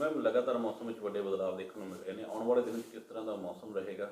Ma'am ਲਗਾਤਾਰ ਮੌਸਮ ਵਿੱਚ ਵੱਡੇ ਬਦਲਾਅ ਦੇਖਣ ਨੂੰ ਮਿਲ ਰਹੇ ਨੇ। ਆਉਣ ਵਾਲੇ ਦਿਨ ਵਿੱਚ ਕਿਸ ਤਰ੍ਹਾਂ ਦਾ ਮੌਸਮ ਰਹੇਗਾ?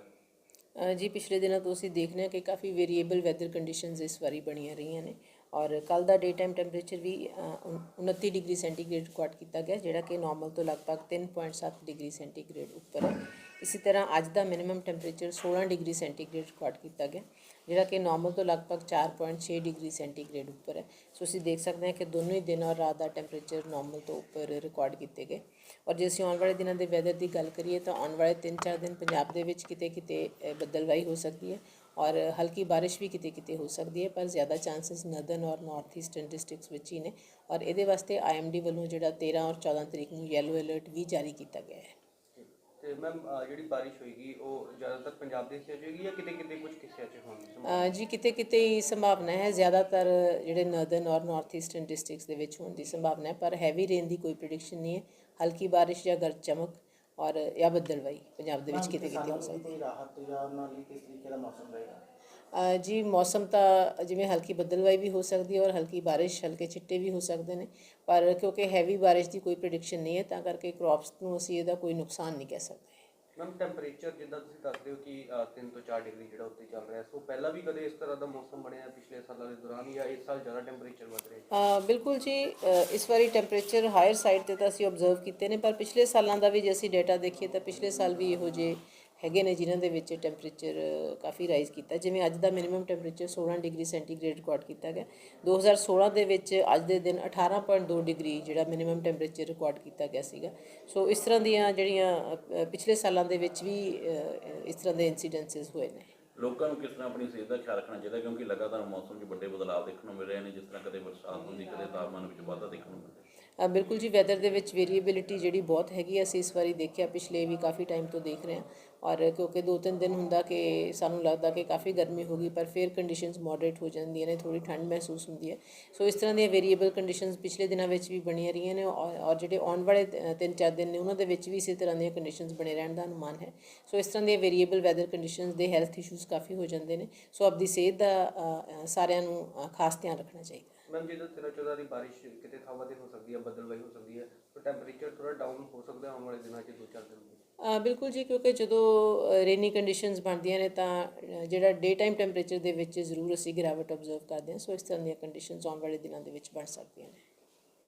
ਜੀ, ਪਿਛਲੇ ਦਿਨਾਂ ਤੋਂ ਅਸੀਂ ਦੇਖ ਰਹੇ ਹਾਂ ਕਿ ਕਾਫੀ ਵੇਰੀਏਬਲ ਵੈਦਰ ਕੰਡੀਸ਼ਨਸ ਇਸ ਵਾਰੀ ਬਣੀਆਂ ਰਹੀਆਂ ਨੇ ਔਰ ਕੱਲ ਦਾ ਡੇ ਟਾਈਮ ਟੈਂਪਰੇਚਰ ਵੀ ਉਨ- 29 ਡਿਗਰੀ ਸੈਂਟੀਗ੍ਰੇਡ ਰਿਕਾਰਡ ਕੀਤਾ ਗਿਆ, ਜਿਹੜਾ ਕਿ ਨਾਰਮਲ ਤੋਂ ਲਗਭਗ 3.7 ਡਿਗਰੀ ਸੈਂਟੀਗ੍ਰੇਡ ਉੱਪਰ ਹੈ। ਇਸੇ ਤਰ੍ਹਾਂ ਅੱਜ ਦਾ minimum temperature 16 degree centigrade record ਕੀਤਾ ਗਿਆ ਜਿਹੜਾ ਕਿ ਨਾਰਮਲ ਤੋਂ ਲਗਭਗ 4.6 ਡਿਗਰੀ ਸੈਂਟੀਗ੍ਰੇਡ ਉੱਪਰ ਹੈ। ਸੋ ਅਸੀਂ ਦੇਖ ਸਕਦੇ ਹਾਂ ਕਿ ਦੋਨੋਂ ਹੀ ਦਿਨ ਔਰ ਰਾਤ ਦਾ ਟੈਂਪਰੇਚਰ ਨਾਰਮਲ ਤੋਂ ਉੱਪਰ ਰਿਕਾਰਡ ਕੀਤੇ ਗਏ। ਔਰ ਜੇ ਅਸੀਂ ਆਉਣ ਵਾਲੇ ਦਿਨਾਂ ਦੇ ਵੈਦਰ ਦੀ ਗੱਲ ਕਰੀਏ ਤਾਂ ਆਉਣ ਵਾਲੇ 3-4 ਦਿਨ ਪੰਜਾਬ ਦੇ ਵਿੱਚ ਕਿਤੇ ਕਿਤੇ ਅ, ਬੱਦਲਵਾਈ ਹੋ ਸਕਦੀ ਹੈ ਔਰ ਹਲਕੀ ਬਾਰਿਸ਼ ਵੀ ਕਿਤੇ ਕਿਤੇ ਹੋ ਸਕਦੀ ਹੈ ਪਰ ਜ਼ਿਆਦਾ ਚਾਂਸਸ ਨਦਨ ਔਰ ਨਾਰਥ ਈਸਟਰਨ ਡਿਸਟ੍ਰਿਕਟਸ ਵਿੱਚ ਹੀ ਨੇ। ਔਰ ਇਹਦੇ ਵਾਸਤੇ ਆਈਐਮਡੀ ਵੱਲੋਂ ਜਿਹੜਾ 13 ਔਰ 14 ਤਰੀਕ ਨੂੰ ਯੈਲੋ ਅਲਰਟ ਵੀ ਜਾਰੀ ਕੀਤਾ ਗਿਆ ਹੈ। ਤੇ ਮੈਮ ਜਿਹੜੀ ਬਾਰਿਸ਼ ਹੋਏਗੀ ਉਹ ਜ਼ਿਆਦਾਤਰ ਪੰਜਾਬ ਦੇ ਹਿੱਸੇ 'ਚ ਹੋਏਗੀ ਜਾਂ ਕਿਤੇ ਕਿਤੇ ਕੁਝ ਹਿੱਸਿਆਂ 'ਚ ਹੋਣ ਦੀ ਸੰਭਾਵਨਾ? ਅ, ਜੀ ਕਿਤੇ ਕਿਤੇ ਹੀ ਸੰਭਾਵਨਾ ਹੈ। ਜ਼ਿਆਦਾਤਰ ਜਿਹੜੇ ਨਰਦਰਨ ਔਰ ਨਾਰਥ ਈਸਟਰਨ ਡਿਸਟ੍ਰਿਕਟਸ ਦੇ ਵਿੱਚ ਹੋਣ ਦੀ ਸੰਭਾਵਨਾ ਹੈ ਪਰ ਹੈਵੀ ਰੇਨ ਦੀ ਕੋਈ ਪ੍ਰੈਡਿਕਸ਼ਨ ਨਹੀਂ ਹੈ। ਹਲਕੀ ਬਾਰਿਸ਼ ਜਾਂ ਗਰਜ ਚਮਕ ਔਰ ਜਾਂ ਬੱਦਲਵਾਈ ਪੰਜਾਬ ਦੇ ਵਿੱਚ ਕਿਤੇ ਕਿਤੇ ਹੋ ਸਕਦੀ ਹੈ। ਕੋਈ ਰਾਹਤ ਜਾਂ ਉਹਨਾਂ ਲਈ ਕਿਸ ਤਰੀਕੇ ਦਾ ਮੌਸਮ ਰਹੇਗਾ? ਅ, ਜੀ ਮੌਸਮ ਤਾਂ ਜਿਵੇਂ ਹਲਕੀ ਬੱਦਲਵਾਈ ਵੀ ਹੋ ਸਕਦੀ ਹੈ ਔਰ ਹਲਕੀ ਬਾਰਿਸ਼ ਹਲਕੇ ਛਿੱਟੇ ਵੀ ਹੋ ਸਕਦੇ ਨੇ। ਪਰ ਕਿਉਂਕਿ ਹੈਵੀ ਬਾਰਿਸ਼ ਦੀ ਕੋਈ ਪ੍ਰੈਡਿਕਸ਼ਨ ਨਹੀਂ ਹੈ ਤਾਂ ਕਰਕੇ ਕ੍ਰੌਪਸ ਨੂੰ ਅਸੀਂ ਇਹਦਾ ਕੋਈ ਨੁਕਸਾਨ ਨਹੀਂ ਕਹਿ ਸਕਦੇ। ਮੈਮ ਟੈਂਪਰੇਚਰ ਜਿੱਦਾਂ ਤੁਸੀਂ ਦੱਸਦੇ ਹੋ ਕਿ 3 ਤੋਂ 4 ਡਿਗਰੀ ਜਿਹੜਾ ਉੱਤੇ ਚੱਲ ਰਿਹਾ ਸੋ ਪਹਿਲਾਂ ਵੀ ਕਦੇ ਇਸ ਤਰ੍ਹਾਂ ਦਾ ਮੌਸਮ ਬਣਿਆ ਪਿਛਲੇ ਸਾਲਾਂ ਦੇ ਦੌਰਾਨ ਜਾਂ ਇਸ ਸਾਲ ਜ਼ਿਆਦਾ ਟੈਂਪਰੇਚਰ ਵੱਧ ਰਿਹਾ ਹੈ? ਬਿਲਕੁਲ ਜੀ ਇਸ ਵਾਰੀ ਟੈਂਪਰੇਚਰ ਹਾਇਰ ਸਾਈਡ ਤੇ ਤਾਂ ਅਸੀਂ ਆਬਜ਼ਰਵ ਕੀਤੇ ਨੇ ਪਰ ਪਿਛਲੇ ਸਾਲਾਂ ਦਾ ਵੀ ਜੇ ਅਸੀਂ ਡਾਟਾ ਦੇਖੀਏ ਤਾਂ ਪਿਛਲੇ ਸਾਲ ਵੀ ਇਹੋ ਜਿਹੇ ਹੈਗੇ ਨੇ ਜਿਨ੍ਹਾਂ ਦੇ ਵਿੱਚ ਟੈਂਪਰੇਚਰ ਕਾਫੀ ਰਾਈਜ਼ ਕੀਤਾ। ਜਿਵੇਂ ਅੱਜ ਦਾ minimum temperature 16 degree centigrade record ਕੀਤਾ ਗਿਆ। 2016 ਦੇ ਵਿੱਚ ਅੱਜ ਦੇ ਦਿਨ 18.2 ਡਿਗਰੀ ਜਿਹੜਾ ਮਿਨੀਮਮ ਟੈਂਪਰੇਚਰ ਰਿਕਾਰਡ ਕੀਤਾ ਗਿਆ ਸੀਗਾ। ਸੋ ਇਸ ਤਰ੍ਹਾਂ ਦੀਆਂ ਜਿਹੜੀਆਂ ਪਿਛਲੇ ਸਾਲਾਂ ਦੇ ਵਿੱਚ ਵੀ ਇਸ ਤਰ੍ਹਾਂ ਦੇ ਇਨਸੀਡੈਂਸਸ ਹੋਏ ਨੇ। ਲੋਕਾਂ ਨੂੰ ਕਿਸ ਤਰ੍ਹਾਂ ਆਪਣੀ ਸਿਹਤ ਦਾ ਖਿਆਲ ਰੱਖਣਾ ਚਾਹੀਦਾ? ਕਿਉਂਕਿ ਲਗਾਤਾਰ ਮੌਸਮ 'ਚ ਵੱਡੇ ਬਦਲਾਅ ਦੇਖਣ ਨੂੰ ਮਿਲ ਰਹੇ ਨੇ, ਜਿਸ ਤਰ੍ਹਾਂ ਕਦੇ ਬਰਸਾਤ ਹੁੰਦੀ, ਕਦੇ ਤਾਪਮਾਨ ਵਿੱਚ ਵਾਧਾ ਦੇਖਣ ਨੂੰ ਮਿਲਦਾ ਬਿਲਕੁਲ ਜੀ ਵੈਦਰ ਦੇ ਵਿੱਚ ਵੇਰੀਏਬਿਲਿਟੀ ਜਿਹੜੀ ਬਹੁਤ ਹੈਗੀ ਅਸੀਂ ਇਸ ਵਾਰੀ ਦੇਖਿਆ, ਪਿਛਲੇ ਵੀ ਕਾਫੀ ਟਾਈਮ ਤੋਂ ਦੇਖ ਰਹੇ ਹਾਂ। ਔਰ ਕਿਉਂਕਿ ਦੋ ਤਿੰਨ ਦਿਨ ਹੁੰਦਾ ਕਿ ਸਾਨੂੰ ਲੱਗਦਾ ਕਿ ਕਾਫੀ ਗਰਮੀ ਹੋ ਗਈ, ਪਰ ਫਿਰ ਕੰਡੀਸ਼ਨਸ ਮੋਡਰੇਟ ਹੋ ਜਾਂਦੀਆਂ ਨੇ ਥੋੜੀ ਠੰਡ ਮਹਿਸੂਸ ਹੁੰਦੀ ਹੈ। ਸੋ ਇਸ ਤਰ੍ਹਾਂ ਦੀਆਂ ਵੇਰੀਏਬਲ ਕੰਡੀਸ਼ਨਸ ਪਿਛਲੇ ਦਿਨਾਂ ਵਿੱਚ ਵੀ ਬਣੀਆਂ ਰਹੀਆਂ ਨੇ, ਔਰ ਔਰ ਜਿਹੜੇ ਆਉਣ ਵਾਲੇ ਤਿੰਨ ਚਾਰ ਦਿਨ ਨੇ, ਉਹਨਾਂ ਦੇ ਵਿੱਚ ਵੀ ਇਸੇ ਤਰ੍ਹਾਂ ਦੀਆਂ ਕੰਡੀਸ਼ਨਸ ਬਣੇ ਰਹਿਣ ਦਾ ਅਨੁਮਾਨ ਹੈ। ਸੋ ਇਸ ਤਰ੍ਹਾਂ ਦੀਆਂ ਵੇਰੀਏਬਲ ਵੈਦਰ ਕੰਡੀਸ਼ਨਸ ਦੇ ਹੈਲਥ ਇਸ਼ੂਜ਼ ਕਾਫੀ ਹੋ ਜਾਂਦੇ ਨੇ। ਸੋ ਆਪਦੀ ਸਿਹਤ ਦਾ ਸਾਰਿਆਂ ਨੂੰ ਖਾਸ ਧਿਆਨ ਰੱਖਣਾ ਚਾਹੀਦਾ। ਮੈਮ ਜਦੋਂ 13 14 ਦੀ ਬਾਰਿਸ਼ ਕਿਤੇ ਥਾਵਾਂ ਤੇ ਹੋ ਸਕਦੀ ਹੈ ਬੱਦਲਵਾਈ ਹੋ ਸਕਦੀ ਹੈ ਤਾਂ ਟੈਂਪਰੇਚਰ ਥੋੜਾ ਡਾਊਨ ਹੋ ਸਕਦਾ ਆਉਣ ਵਾਲੇ ਦਿਨਾਂ 'ਚ ਦੋ ਚਾਰ ਦਿਨ ਵਿੱਚ। ਅ, ਬਿਲਕੁਲ ਜੀ ਕਿਉਂਕਿ ਜਦੋਂ ਰੇਨੀ ਕੰਡੀਸ਼ਨਸ ਬਣਦੀਆਂ ਨੇ ਤਾਂ ਅ, ਜਿਹੜਾ ਡੇ ਟਾਈਮ ਟੈਂਪਰੇਚਰ ਦੇ ਵਿੱਚ ਜ਼ਰੂਰ ਅਸੀਂ ਗਿਰਾਵਟ ਆਬਜ਼ਰਵ ਕਰਦੇ ਹਾਂ ਸੋ ਇਸ ਤਰ੍ਹਾਂ ਦੀਆਂ ਕੰਡੀਸ਼ਨਸ ਆਉਣ ਵਾਲੇ ਦਿਨਾਂ ਦੇ ਵਿੱਚ ਬਣ ਸਕਦੀਆਂ ਨੇ।